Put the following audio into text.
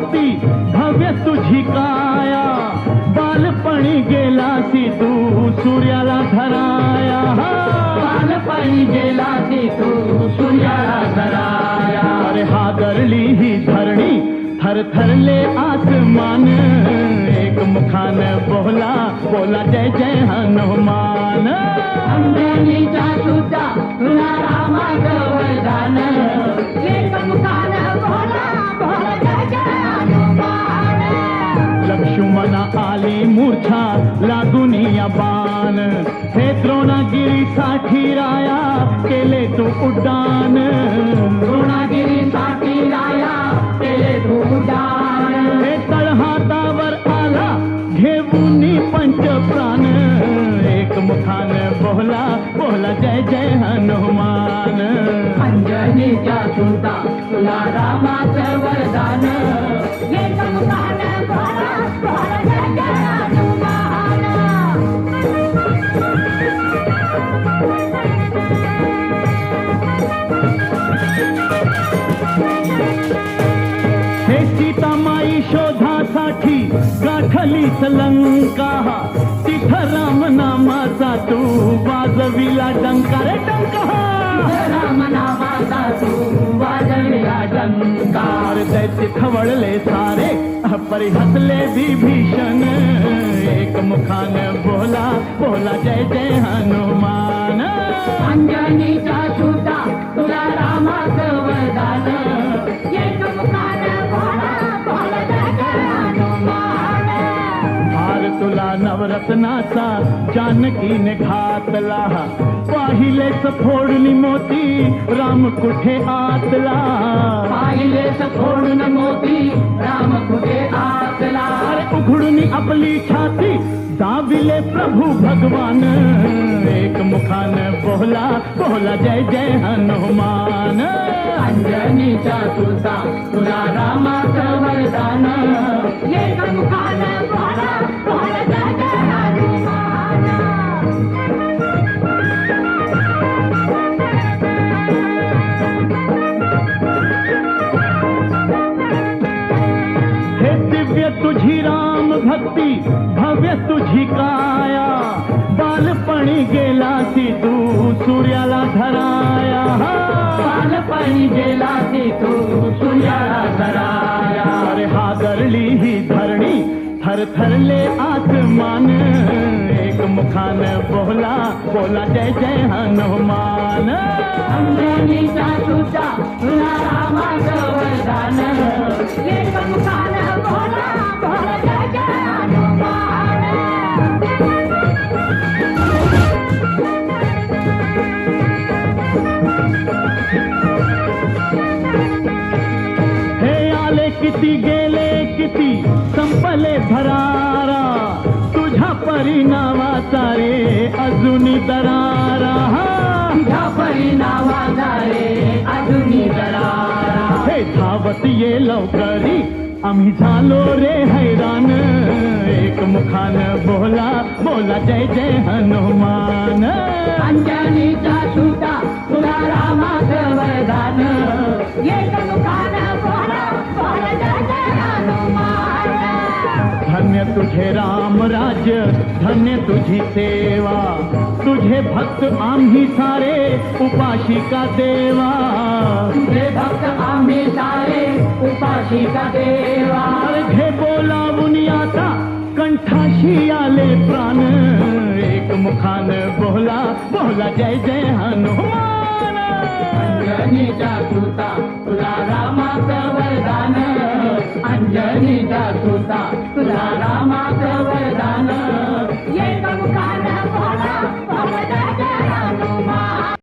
भक्ती भव्य तुझी काया. बालपणी गेलासी तू सूर्याला धराया. बालपणी गेला ती तू सूर्याला धराया. अरे हादरली ही धरणी थर थरले आसमान. एक मुखान बोला बोला जय जय हनुमान. लक्ष्मणा आली मूर्छा लागून या बाण. हे द्रोणागिरीसाठी राया केले तू उड्डाण. द्रोणा बोला जय जय हनुमान. अंजनीच्या सुता तुला रामाचं वरदान. एकमुखानं बोला बोला जय शोधासाठी गाठलीच लंका. तिथं राम नामाचा तू वाजविला डंका. रे डंका. राम नामाचा तू वाजविला डंका. कार दैत्य खवळले सारे परी हसले विभीषण. एक मुखान बोला बोला जय जय हनुमान. अंजनीचा सुता तुला रामाचं वरदान. नवरत्नाचा जानकीने घातला. पाहिलेच फोडणी मोती राम कुठे आतला? पाहिले फोडून मोती राम कुठे आतला? अरे उघडून आपली छाती दाविले प्रभू भगवान. एक मुखान बोला बोला जय जय हनुमान. अंजनीचा सुता तुझी राम भक्ती भव्य तुझी काया. बालपणी गेला ती सूर्याला धराया. बालपणी गेला ती सूर्याला धराया. अरे हादरली ही धरणी थर थरले आसमान. एक मुखान बोला बोला जय जय हनुमान. किती गेले किती संपले भरारा. तुझ्या परिणामाचा रे अजूनी दरारा. तुझ्या परिणामाचा रे अजूनी दरारा. हे धावत ये लवकरी आम्ही झालो रे हैराण एक मुखान बोला बोला जय जय हनुमान. अंजनीचा सुता तुला रामाचं वरदान. एकमुखानं बोला बोला माझे राम राज्य धन्य तुझी सेवा. तुझे भक्त आम्ही सारे उपाशिका देवा. तुझे भक्त आम्ही सारे उपाशिका देवा. घे बोलावून आता कंठाशी आले प्राण. एक मुखान बोला बोला जय जय हनुमान. अंजनी जागृता तुला रामाचं वरदान. अंजनी Rama